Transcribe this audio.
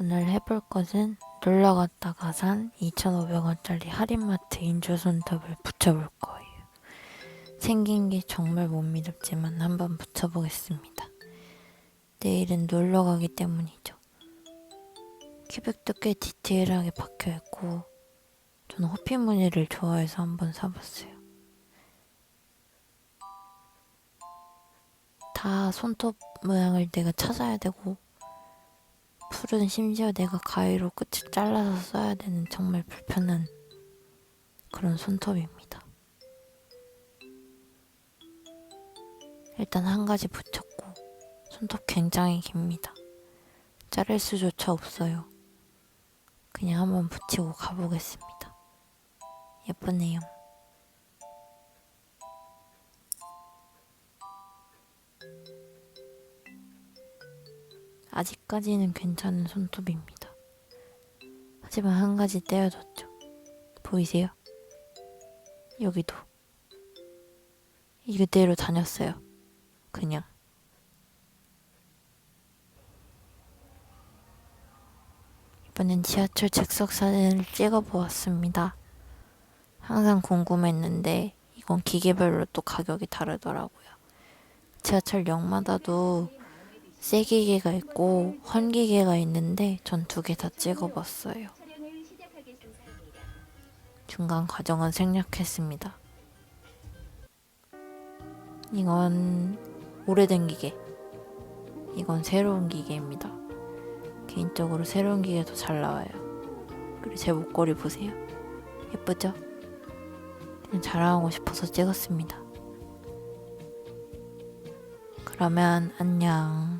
오늘 해볼 것은 놀러 갔다가 산 2,500원짜리 할인마트 인조 손톱을 붙여볼 거예요. 생긴 게 정말 못 믿었지만 한번 붙여보겠습니다. 내일은 놀러 가기 때문이죠. 큐빅도 꽤 디테일하게 박혀있고 저는 호피 무늬를 좋아해서 한번 사봤어요. 다 손톱 모양을 내가 찾아야 되고 풀은 심지어 내가 가위로 끝을 잘라서 써야 되는 정말 불편한 그런 손톱입니다. 일단 한 가지 붙였고 손톱 굉장히 깁니다. 자를 수조차 없어요. 그냥 한번 붙이고 가보겠습니다. 예쁘네요. 아직까지는 괜찮은 손톱입니다. 하지만 한 가지 떼어졌죠. 보이세요? 여기도. 이대로 다녔어요. 그냥. 이번엔 지하철 즉석 사진을 찍어 보았습니다. 항상 궁금했는데 이건 기계별로 또 가격이 다르더라고요. 지하철역마다도 새 기계가 있고 헌 기계가 있는데 전 두 개 다 찍어봤어요. 중간 과정은 생략했습니다. 이건 오래된 기계. 이건 새로운 기계입니다. 개인적으로 새로운 기계 더 잘 나와요. 그리고 제 목걸이 보세요. 예쁘죠? 그냥 자랑하고 싶어서 찍었습니다. 그러면 안녕.